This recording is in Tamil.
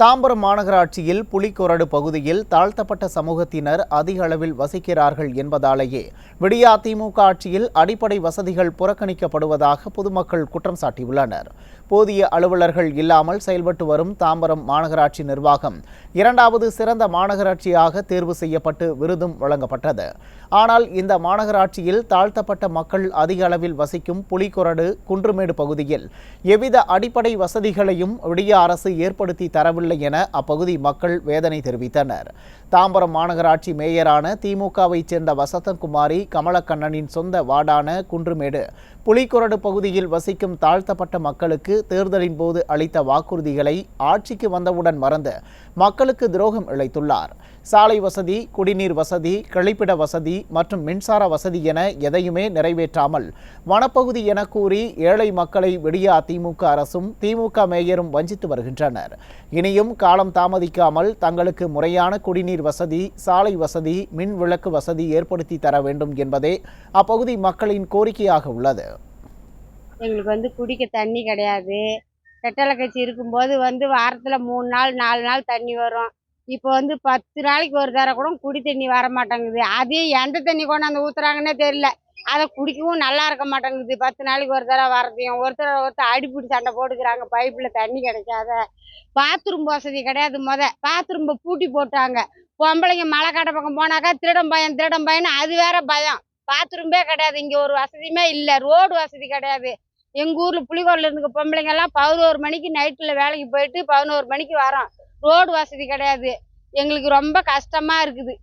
தாம்பரம் மாநகராட்சியில் புலிக்கொரடு பகுதியில் தாழ்த்தப்பட்ட சமூகத்தினர் அதிக அளவில் வசிக்கிறார்கள் என்பதாலேயே விடியா திமுக ஆட்சியில் அடிப்படை வசதிகள் புறக்கணிக்கப்படுவதாக பொதுமக்கள் குற்றம் சாட்டியுள்ளனர். போதிய அலுவலர்கள் இல்லாமல் செயல்பட்டு வரும் தாம்பரம் மாநகராட்சி நிர்வாகம் இரண்டாவது சிறந்த மாநகராட்சியாக தேர்வு செய்யப்பட்டு விருதும் வழங்கப்பட்டது. ஆனால் இந்த மாநகராட்சியில் தாழ்த்தப்பட்ட மக்கள் அதிக அளவில் வசிக்கும் புலிக்கொரடு குன்றுமேடு பகுதியில் எவ்வித அடிப்படை வசதிகளையும் விடிய அரசு ஏற்படுத்தி தரவில்லை என அப்பகுதி மக்கள் வேதனை தெரிவித்தனர். தாம்பரம் மாநகராட்சி மேயரான திமுகவைச் சேர்ந்த வசந்தகுமாரி கமலக்கண்ணனின் சொந்த வார்டான குன்றுமேடு புலிக்கொரடு பகுதியில் வசிக்கும் தாழ்த்தப்பட்ட மக்களுக்கு தேர்தலின் போது அளித்த வாக்குறுதிகளை ஆட்சிக்கு வந்தவுடன் மறந்து மக்களுக்கு துரோகம் இழைத்துள்ளார். சாலை வசதி குடிநீர் வசதி கழிப்பிட வசதி மற்றும் மின்சார வசதி என எதையுமே நிறைவேற்றாமல் வனப்பகுதி என கூறி ஏழை மக்களை விடிய திமுக அரசும் திமுக மேயரும் வஞ்சித்து வருகின்றனர். இனிய இனியும் காலம் தாமதிக்காமல் தங்களுக்கு முறையான குடிநீர் வசதி சாலை வசதி மின் விளக்கு வசதி ஏற்படுத்தி தர வேண்டும் என்பதே அப்பகுதி மக்களின் கோரிக்கையாக உள்ளது. எங்களுக்கு வந்து குடிக்க தண்ணி கிடையாது. ரெட்டலை கட்சி இருக்கும்போது வந்து வாரத்தில் மூணு நாள் நாலு நாள் தண்ணி வரும். இப்போ வந்து பத்து நாளைக்கு ஒரு தடவை கூட குடி தண்ணி வர மாட்டேங்குது அதே எந்த தண்ணி கொண்டாந்து ஊற்றுறாங்கன்னே தெரியல. அதை குடிக்கவும் நல்லா இருக்க மாட்டேங்குது. பத்து நாளைக்கு ஒரு தடவை வரதையும் ஒருத்தர் ஒருத்தர் அடிப்பிடி சண்டை போட்டுக்கிறாங்க. பைப்பில் தண்ணி கிடைக்காத. பாத்ரூம் வசதி கிடையாது முத. பாத்ரூமை பூட்டி போட்டாங்க. பொம்பளைங்க மலை கடை பக்கம் போனாக்கா திருடம் பயம் திருடம் பயம்னு அது வேற பயம். பாத்ரூம்பே கிடையாது. இங்கே ஒரு வசதியுமே இல்லை. ரோடு வசதி கிடையாது. எங்கள் ஊரில் புளிகோரில் இருந்த பொம்பளைங்கெல்லாம் பதினோரு மணிக்கு நைட்டில் வேலைக்கு போயிட்டு பதினோரு மணிக்கு வரோம் ரோடு வசதி கிடையாது. எங்களுக்கு ரொம்ப கஷ்டமாக இருக்குது.